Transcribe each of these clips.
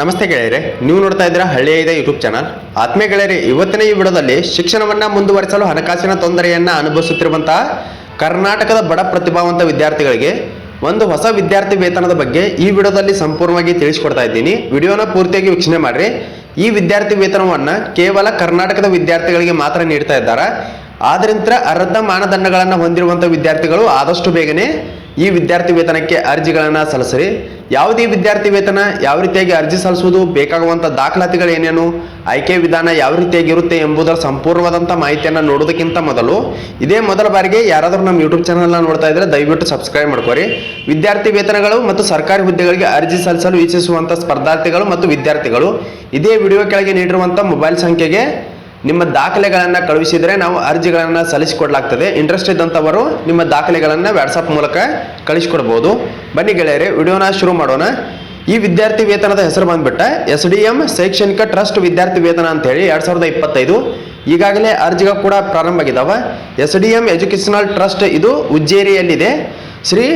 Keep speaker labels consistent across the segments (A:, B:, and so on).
A: ನಮಸ್ತೆ ಗೆಳೆಯರೆ, ನೀವು ನೋಡ್ತಾ ಇದ್ದೀರಾ ಹಳ್ಳಿಯ ಇದೆ ಯೂಟ್ಯೂಬ್ ಚಾನಲ್ ಆತ್ಮೀಯ ಗೆಳೆಯರೆ, ಇವತ್ತಿನ ಈ ವಿಡಿಯೋದಲ್ಲಿ ಶಿಕ್ಷಣವನ್ನ ಮುಂದುವರಿಸಲು ಹಣಕಾಸಿನ ತೊಂದರೆಯನ್ನ ಅನುಭವಿಸುತ್ತಿರುವಂತಹ ಕರ್ನಾಟಕದ ಬಡ ಪ್ರತಿಭಾವಂತ ವಿದ್ಯಾರ್ಥಿಗಳಿಗೆ ಒಂದು ಹೊಸ ವಿದ್ಯಾರ್ಥಿ ವೇತನದ ಬಗ್ಗೆ ಈ ವಿಡಿಯೋದಲ್ಲಿ ಸಂಪೂರ್ಣವಾಗಿ ತಿಳಿಸ್ಕೊಡ್ತಾ ಇದ್ದೀನಿ. ವಿಡಿಯೋನ ಪೂರ್ತಿಯಾಗಿ ವೀಕ್ಷಣೆ ಮಾಡ್ರಿ. ಈ ವಿದ್ಯಾರ್ಥಿ ವೇತನವನ್ನ ಕೇವಲ ಕರ್ನಾಟಕದ ವಿದ್ಯಾರ್ಥಿಗಳಿಗೆ ಮಾತ್ರ ನೀಡ್ತಾ ಇದ್ದಾರೆ. ಆದ್ರಿಂದ ಅರ್ಧ ಮಾನದಂಡಗಳನ್ನು ಹೊಂದಿರುವಂಥ ವಿದ್ಯಾರ್ಥಿಗಳು ಆದಷ್ಟು ಬೇಗನೆ ಈ ವಿದ್ಯಾರ್ಥಿ ವೇತನಕ್ಕೆ ಅರ್ಜಿಗಳನ್ನು ಸಲ್ಲಿಸಿರಿ. ಯಾವುದೇ ವಿದ್ಯಾರ್ಥಿ ವೇತನ ಯಾವ ರೀತಿಯಾಗಿ ಅರ್ಜಿ ಸಲ್ಲಿಸುವುದು ಬೇಕಾಗುವಂಥ ದಾಖಲಾತಿಗಳು ಏನೇನು, ಆಯ್ಕೆ ವಿಧಾನ ಯಾವ ರೀತಿಯಾಗಿ ಇರುತ್ತೆ ಎಂಬುದರ ಸಂಪೂರ್ಣವಾದಂಥ ಮಾಹಿತಿಯನ್ನು ನೋಡೋದಕ್ಕಿಂತ ಮೊದಲು ಇದೇ ಮೊದಲ ಬಾರಿಗೆ ಯಾರಾದರೂ ನಮ್ಮ ಯೂಟ್ಯೂಬ್ ಚಾನಲ್ನ ನೋಡ್ತಾ ಇದ್ರೆ ದಯವಿಟ್ಟು ಸಬ್ಸ್ಕ್ರೈಬ್ ಮಾಡ್ಕೊರಿ. ವಿದ್ಯಾರ್ಥಿ ವೇತನಗಳು ಮತ್ತು ಸರ್ಕಾರಿ ಹುದ್ದೆಗಳಿಗೆ ಅರ್ಜಿ ಸಲ್ಲಿಸಲು ಇಚ್ಛಿಸುವಂಥ ಸ್ಪರ್ಧಾರ್ಥಿಗಳು ಮತ್ತು ವಿದ್ಯಾರ್ಥಿಗಳು ಇದೇ ವಿಡಿಯೋ ಕೆಳಗೆ ನೀಡಿರುವಂಥ ಮೊಬೈಲ್ ಸಂಖ್ಯೆಗೆ ನಿಮ್ಮ ದಾಖಲೆಗಳನ್ನು ಕಳುಹಿಸಿದರೆ ನಾವು ಅರ್ಜಿಗಳನ್ನು ಸಲ್ಲಿಸಿಕೊಡ್ಲಾಗ್ತದೆ. ಇಂಟ್ರೆಸ್ಟ್ ಇದ್ದಂಥವರು ನಿಮ್ಮ ದಾಖಲೆಗಳನ್ನು ವ್ಯಾಟ್ಸಪ್ ಮೂಲಕ ಕಳಿಸ್ಕೊಡ್ಬೋದು. ಬನ್ನಿ ಗೆಳೆಯರೆ, ವಿಡಿಯೋನ ಶುರು ಮಾಡೋಣ. ಈ ವಿದ್ಯಾರ್ಥಿ ವೇತನದ ಹೆಸರು ಬಂದ್ಬಿಟ್ಟ. ಎಸ್ ಡಿ ಎಂ ಶೈಕ್ಷಣಿಕ ಟ್ರಸ್ಟ್ ವಿದ್ಯಾರ್ಥಿ ವೇತನ ಅಂತೇಳಿ ಎರಡು ಸಾವಿರದ ಇಪ್ಪತ್ತೈದು. ಈಗಾಗಲೇ ಅರ್ಜಿಗಳು ಕೂಡ ಪ್ರಾರಂಭ ಆಗಿದ್ದಾವೆ S D M educational trust ಇದು ಉಜ್ಜೇರಿಯಲ್ಲಿದೆ ಶ್ರೀ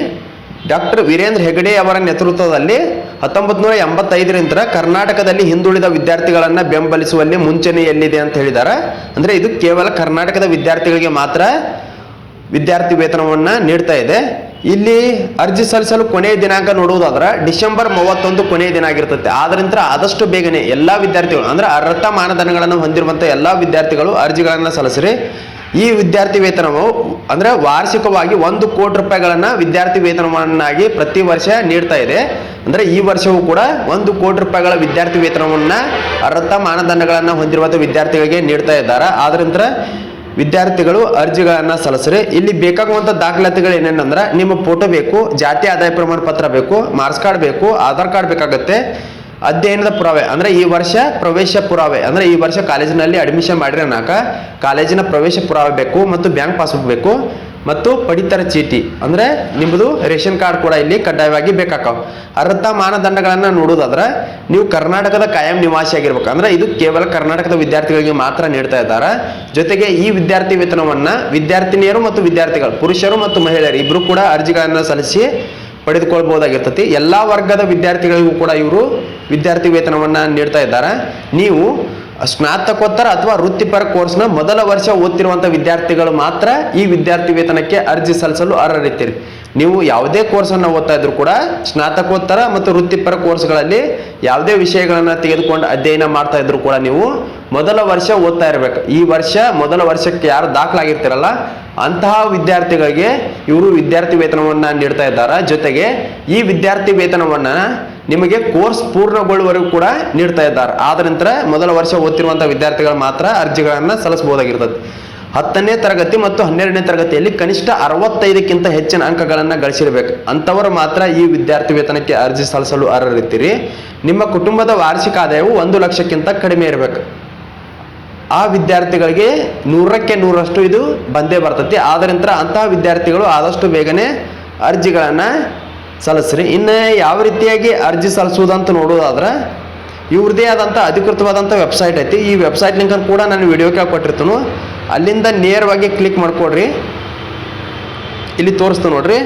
A: ಡಾಕ್ಟರ್ ವೀರೇಂದ್ರ ಹೆಗಡೆ ಅವರ ನೇತೃತ್ವದಲ್ಲಿ ಹತ್ತೊಂಬತ್ತು ನೂರ ಎಂಬತ್ತೈದರಿಂದ ಕರ್ನಾಟಕದಲ್ಲಿ ಹಿಂದುಳಿದ ವಿದ್ಯಾರ್ಥಿಗಳನ್ನು ಬೆಂಬಲಿಸುವಲ್ಲಿ ಮುಂಚೂಣಿಯಲ್ಲಿದೆ ಅಂತ ಹೇಳಿದ್ದಾರೆ ಅಂದರೆ ಇದು ಕೇವಲ ಕರ್ನಾಟಕದ ವಿದ್ಯಾರ್ಥಿಗಳಿಗೆ ಮಾತ್ರ ವಿದ್ಯಾರ್ಥಿ ವೇತನವನ್ನು ನೀಡ್ತಾ ಇದೆ. ಇಲ್ಲಿ ಅರ್ಜಿ ಸಲ್ಲಿಸಲು ಕೊನೆಯ ದಿನಾಂಕ ನೋಡುವುದಾದ್ರೆ ಡಿಸೆಂಬರ್ ಮೂವತ್ತೊಂದು ಕೊನೆಯ ದಿನ ಆಗಿರ್ತದೆ ಆದ್ರಿಂದ ಆದಷ್ಟು ಬೇಗನೆ ಎಲ್ಲ ವಿದ್ಯಾರ್ಥಿಗಳು, ಅಂದ್ರೆ ಅರ್ಹತಾ ಮಾನದಂಡಗಳನ್ನು ಹೊಂದಿರುವಂಥ ಎಲ್ಲ ವಿದ್ಯಾರ್ಥಿಗಳು ಅರ್ಜಿಗಳನ್ನು ಸಲ್ಲಿಸಿರಿ. ಈ ವಿದ್ಯಾರ್ಥಿ ವೇತನವು ಅಂದ್ರೆ ವಾರ್ಷಿಕವಾಗಿ ಒಂದು ಕೋಟಿ ರೂಪಾಯಿಗಳನ್ನ ವಿದ್ಯಾರ್ಥಿ ವೇತನವನ್ನಾಗಿ ಪ್ರತಿ ವರ್ಷ ನೀಡ್ತಾ ಇದೆ. ಅಂದ್ರೆ ಈ ವರ್ಷವೂ ಕೂಡ ಒಂದು ಕೋಟಿ ರೂಪಾಯಿಗಳ ವಿದ್ಯಾರ್ಥಿ ವೇತನವನ್ನ ಅರ್ಹತಾ ಮಾನದಂಡಗಳನ್ನು ಹೊಂದಿರುವಂಥ ವಿದ್ಯಾರ್ಥಿಗಳಿಗೆ ನೀಡ್ತಾ ಇದ್ದಾರೆ. ಆದ್ರಿಂದ ವಿದ್ಯಾರ್ಥಿಗಳು ಅರ್ಜಿಗಳನ್ನು ಸಲ್ಲಿಸ್ರಿ. ಇಲ್ಲಿ ಬೇಕಾಗುವಂಥ ದಾಖಲಾತಿಗಳು ಏನೇನಂದ್ರೆ ನಿಮ್ಮ ಫೋಟೋ ಬೇಕು, ಜಾತಿ ಆದಾಯ ಪ್ರಮಾಣ ಪತ್ರ ಬೇಕು, ಮಾರ್ಕ್ಸ್ ಕಾರ್ಡ್ ಬೇಕು, ಆಧಾರ್ ಕಾರ್ಡ್ ಬೇಕಾಗುತ್ತೆ. ಅಧ್ಯಯನದ ಪುರಾವೆ, ಅಂದ್ರೆ ಈ ವರ್ಷ ಪ್ರವೇಶ ಪುರಾವೆ, ಅಂದ್ರೆ ಈ ವರ್ಷ ಕಾಲೇಜಿನಲ್ಲಿ ಅಡ್ಮಿಷನ್ ಮಾಡಿರೋನಾಕ ಕಾಲೇಜಿನ ಪ್ರವೇಶ ಪುರಾವೆ ಬೇಕು ಮತ್ತು ಬ್ಯಾಂಕ್ ಪಾಸ್ಬುಕ್ ಬೇಕು ಮತ್ತು ಪಡಿತರ ಚೀಟಿ, ಅಂದ್ರೆ ನಿಮ್ಮದು ರೇಷನ್ ಕಾರ್ಡ್ ಕೂಡ ಇಲ್ಲಿ ಕಡ್ಡಾಯವಾಗಿ ಬೇಕಾಕಾವ್. ಅರ್ಹತಾ ಮಾನದಂಡಗಳನ್ನು ನೋಡೋದಾದ್ರೆ ನೀವು ಕರ್ನಾಟಕದ ಕಾಯಂ ನಿವಾಸಿ ಆಗಿರ್ಬೇಕು, ಅಂದ್ರೆ ಇದು ಕೇವಲ ಕರ್ನಾಟಕದ ವಿದ್ಯಾರ್ಥಿಗಳಿಗೆ ಮಾತ್ರ ನೀಡ್ತಾ ಇದ್ದಾರೆ. ಜೊತೆಗೆ ಈ ವಿದ್ಯಾರ್ಥಿ ವೇತನವನ್ನ ವಿದ್ಯಾರ್ಥಿನಿಯರು ಮತ್ತು ವಿದ್ಯಾರ್ಥಿಗಳು, ಪುರುಷರು ಮತ್ತು ಮಹಿಳೆಯರು ಇಬ್ಬರು ಕೂಡ ಅರ್ಜಿಗಳನ್ನು ಸಲ್ಲಿಸಿ ಪಡೆದುಕೊಳ್ಬಹುದಾಗಿರ್ತತಿ. ಎಲ್ಲಾ ವರ್ಗದ ವಿದ್ಯಾರ್ಥಿಗಳಿಗೂ ಕೂಡ ಇವರು ವಿದ್ಯಾರ್ಥಿ ವೇತನವನ್ನು ನೀಡ್ತಾ ಇದ್ದಾರೆ. ನೀವು ಸ್ನಾತಕೋತ್ತರ ಅಥವಾ ವೃತ್ತಿಪರ ಕೋರ್ಸ್ನ ಮೊದಲ ವರ್ಷ ಓದ್ತಿರುವಂಥ ವಿದ್ಯಾರ್ಥಿಗಳು ಮಾತ್ರ ಈ ವಿದ್ಯಾರ್ಥಿ ವೇತನಕ್ಕೆ ಅರ್ಜಿ ಸಲ್ಲಿಸಲು ಅರ್ಹರಿತ್ತೀರಿ ನೀವು ಯಾವುದೇ ಕೋರ್ಸನ್ನು ಓದ್ತಾ ಇದ್ರು ಕೂಡ ಸ್ನಾತಕೋತ್ತರ ಮತ್ತು ವೃತ್ತಿಪರ ಕೋರ್ಸ್ಗಳಲ್ಲಿ ಯಾವುದೇ ವಿಷಯಗಳನ್ನು ತೆಗೆದುಕೊಂಡು ಅಧ್ಯಯನ ಮಾಡ್ತಾ ಇದ್ರು ಕೂಡ ನೀವು ಮೊದಲ ವರ್ಷ ಓದ್ತಾ ಇರಬೇಕು. ಈ ವರ್ಷ ಮೊದಲ ವರ್ಷಕ್ಕೆ ಯಾರು ದಾಖಲಾಗಿರ್ತಿರಲ್ಲ, ಅಂತಹ ವಿದ್ಯಾರ್ಥಿಗಳಿಗೆ ಇವರು ವಿದ್ಯಾರ್ಥಿ ವೇತನವನ್ನು ನೀಡ್ತಾ ಇದ್ದಾರೆ? ಜೊತೆಗೆ ಈ ವಿದ್ಯಾರ್ಥಿ ವೇತನವನ್ನ ನಿಮಗೆ ಕೋರ್ಸ್ ಪೂರ್ಣಗೊಳ್ಳುವವರೆಗೂ ಕೂಡ ನೀಡ್ತಾ ಇದ್ದಾರೆ. ಆದ ನಂತರ ಮೊದಲ ವರ್ಷ ಓದ್ತಿರುವಂತಹ ವಿದ್ಯಾರ್ಥಿಗಳು ಮಾತ್ರ ಅರ್ಜಿಗಳನ್ನು ಸಲ್ಲಿಸಬಹುದಾಗಿರ್ತದೆ. ಹತ್ತನೇ ತರಗತಿ ಮತ್ತು ಹನ್ನೆರಡನೇ ತರಗತಿಯಲ್ಲಿ ಕನಿಷ್ಠ ಅರವತ್ತೈದಕ್ಕಿಂತ ಹೆಚ್ಚಿನ ಅಂಕಗಳನ್ನು ಗಳಿಸಿರ್ಬೇಕು. ಅಂಥವರು ಮಾತ್ರ ಈ ವಿದ್ಯಾರ್ಥಿ ವೇತನಕ್ಕೆ ಅರ್ಜಿ ಸಲ್ಲಿಸಲು ಅರ್ಹರಿದ್ದೀರಿ. ನಿಮ್ಮ ಕುಟುಂಬದ ವಾರ್ಷಿಕ ಆದಾಯವು ಒಂದು ಲಕ್ಷಕ್ಕಿಂತ ಕಡಿಮೆ ಇರಬೇಕು. ಆ ವಿದ್ಯಾರ್ಥಿಗಳಿಗೆ ನೂರಕ್ಕೆ ನೂರಷ್ಟು ಇದು ಬಂದೇ ಬರ್ತೈತಿ ನಂತರ ಅಂತಹ ವಿದ್ಯಾರ್ಥಿಗಳು ಆದಷ್ಟು ಬೇಗನೆ ಅರ್ಜಿಗಳನ್ನು ಸಲ್ಲಿಸ್ರಿ. ಇನ್ನು ಯಾವ ರೀತಿಯಾಗಿ ಅರ್ಜಿ ಸಲ್ಲಿಸುವುದಂತ ನೋಡೋದಾದ್ರೆ ಇವ್ರದೇ ಆದಂಥ ಅಧಿಕೃತವಾದಂಥ ವೆಬ್ಸೈಟ್ ಐತಿ. ಈ ವೆಬ್ಸೈಟ್ ಲಿಂಕನ್ನು ಕೂಡ ನಾನು ವಿಡಿಯೋಕ್ಕೆ ಕೊಟ್ಟಿರ್ತೀನಿ ಅಲ್ಲಿಂದ ನೇರವಾಗಿ ಕ್ಲಿಕ್ ಮಾಡಿಕೊಡ್ರಿ. ಇಲ್ಲಿ ತೋರಿಸ್ತು ನೋಡ್ರಿ.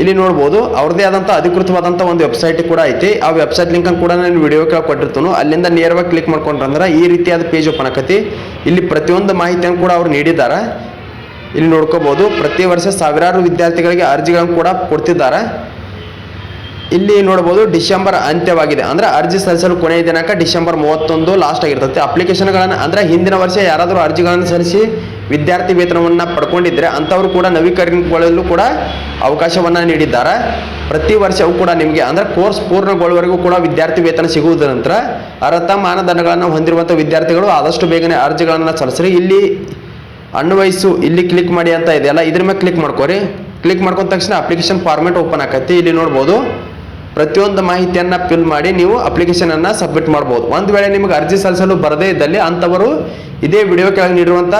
A: ಇಲ್ಲಿ ನೋಡ್ಬೋದು, ಅವ್ರದ್ದೇ ಆದಂಥ ಅಧಿಕೃತವಾದಂಥ ಒಂದು ವೆಬ್ಸೈಟ್ ಕೂಡ ಐತಿ. ಆ ವೆಬ್ಸೈಟ್ ಲಿಂಕ್ ಕೂಡ ನಾನು ವಿಡಿಯೋ ಕೆಳಗೆ ಕೊಟ್ಟಿರ್ತೀನಿ. ಅಲ್ಲಿಂದ ನೇರವಾಗಿ ಕ್ಲಿಕ್ ಮಾಡ್ಕೊಂಡ್ರಂದ್ರೆ ಈ ರೀತಿಯಾದ ಪೇಜ್ ಓಪನ್ ಆಕತಿ. ಇಲ್ಲಿ ಪ್ರತಿಯೊಂದು ಮಾಹಿತಿಯನ್ನು ಕೂಡ ಅವ್ರು ನೀಡಿದ್ದಾರೆ. ಇಲ್ಲಿ ನೋಡ್ಕೋಬೋದು, ಪ್ರತಿ ವರ್ಷ ಸಾವಿರಾರು ವಿದ್ಯಾರ್ಥಿಗಳಿಗೆ ಅರ್ಜಿಗಳನ್ನು ಕೂಡ ಕೊಡ್ತಿದ್ದಾರೆ. ಇಲ್ಲಿ ನೋಡ್ಬೋದು, ಡಿಸೆಂಬರ್ ಅಂತ್ಯವಾಗಿದೆ. ಅಂದ್ರೆ ಅರ್ಜಿ ಸಲ್ಲಿಸಲು ಕೊನೆಯ ದಿನಾಂಕ ಡಿಸೆಂಬರ್ ಮೂವತ್ತೊಂದು ಲಾಸ್ಟ್ ಆಗಿರ್ತದೆ ಅಪ್ಲಿಕೇಶನ್ಗಳನ್ನು ಅಂದ್ರೆ ಹಿಂದಿನ ವರ್ಷ ಯಾರಾದರೂ ಅರ್ಜಿಗಳನ್ನು ಸಲ್ಲಿಸಿ ವಿದ್ಯಾರ್ಥಿ ವೇತನವನ್ನು ಪಡ್ಕೊಂಡಿದ್ದರೆ ಅಂಥವರು ಕೂಡ ನವೀಕರಣಗೊಳ್ಳಲು ಕೂಡ ಅವಕಾಶವನ್ನು ನೀಡಿದ್ದಾರೆ. ಪ್ರತಿ ವರ್ಷವೂ ಕೂಡ ನಿಮಗೆ ಅಂದ್ರೆ ಕೋರ್ಸ್ ಪೂರ್ಣಗೊಳ್ಳುವವರೆಗೂ ಕೂಡ ವಿದ್ಯಾರ್ಥಿ ವೇತನ ಸಿಗುವುದರ ನಂತರ ಅರ್ಹತಾ ಮಾನದಂಡಗಳನ್ನು ಹೊಂದಿರುವಂಥ ವಿದ್ಯಾರ್ಥಿಗಳು ಆದಷ್ಟು ಬೇಗನೆ ಅರ್ಜಿಗಳನ್ನು ಸಲ್ಲಿಸ್ರಿ. ಇಲ್ಲಿ ಅನ್ವಯಿಸು, ಇಲ್ಲಿ ಕ್ಲಿಕ್ ಮಾಡಿ ಅಂತ ಇದೆಯಲ್ಲ ಇದ್ರ ಮೇಲೆ ಕ್ಲಿಕ್ ಮಾಡ್ಕೋರಿ. ಕ್ಲಿಕ್ ಮಾಡ್ಕೊಂಡ ತಕ್ಷಣ ಅಪ್ಲಿಕೇಶನ್ ಫಾರ್ಮೆಟ್ ಓಪನ್ ಆಕತಿ. ಇಲ್ಲಿ ನೋಡ್ಬೋದು, ಪ್ರತಿಯೊಂದು ಮಾಹಿತಿಯನ್ನು ಫಿಲ್ ಮಾಡಿ ನೀವು ಅಪ್ಲಿಕೇಶನನ್ನು ಸಬ್ಮಿಟ್ ಮಾಡ್ಬೋದು. ಒಂದು ವೇಳೆ ನಿಮಗೆ ಅರ್ಜಿ ಸಲ್ಲಿಸಲು ಬರದೇ ಇದ್ದಲ್ಲಿ ಅಂಥವರು ಇದೇ ವಿಡಿಯೋ ಕೆಳಗೆ ನೀಡಿರುವಂಥ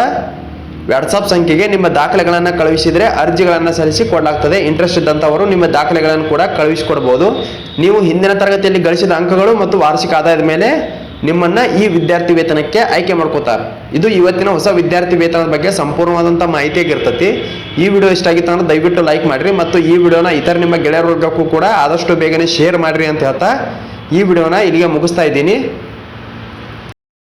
A: ವಾಟ್ಸಪ್ ಸಂಖ್ಯೆಗೆ ನಿಮ್ಮ ದಾಖಲೆಗಳನ್ನು ಕಳುಹಿಸಿದರೆ ಅರ್ಜಿಗಳನ್ನು ಸಲ್ಲಿಸಿ ಕೊಡಲಾಗ್ತದೆ. ಇಂಟ್ರೆಸ್ಟ್ ಇದ್ದಂಥವರು ನಿಮ್ಮ ದಾಖಲೆಗಳನ್ನು ಕೂಡ ಕಳುಹಿಸಿಕೊಡ್ಬೋದು. ನೀವು ಹಿಂದಿನ ತರಗತಿಯಲ್ಲಿ ಗಳಿಸಿದ ಅಂಕಗಳು ಮತ್ತು ವಾರ್ಷಿಕ ಆದಾಯದ ಮೇಲೆ ನಿಮ್ಮನ್ನು ಈ ವಿದ್ಯಾರ್ಥಿ ವೇತನಕ್ಕೆ ಆಯ್ಕೆ ಮಾಡ್ಕೋತಾರೆ. ಇದು ಇವತ್ತಿನ ಹೊಸ ವಿದ್ಯಾರ್ಥಿ ವೇತನದ ಬಗ್ಗೆ ಸಂಪೂರ್ಣವಾದಂಥ ಮಾಹಿತಿಯಾಗಿರ್ತತಿ. ಈ ವಿಡಿಯೋ ಇಷ್ಟ ಆಗಿತ್ತು ಅಂದ್ರೆ ದಯವಿಟ್ಟು ಲೈಕ್ ಮಾಡಿರಿ ಮತ್ತು ಈ ವಿಡಿಯೋನ ಇತರ ನಿಮ್ಮ ಗೆಳೆಯರ ವರ್ಗಕ್ಕೂ ಕೂಡ ಆದಷ್ಟು ಬೇಗನೆ ಶೇರ್ ಮಾಡಿರಿ ಅಂತ ಹೇಳ್ತಾ ಈ ವಿಡಿಯೋನ ಇಲ್ಲಿಗೆ ಮುಗಿಸ್ತಾ ಇದ್ದೀನಿ.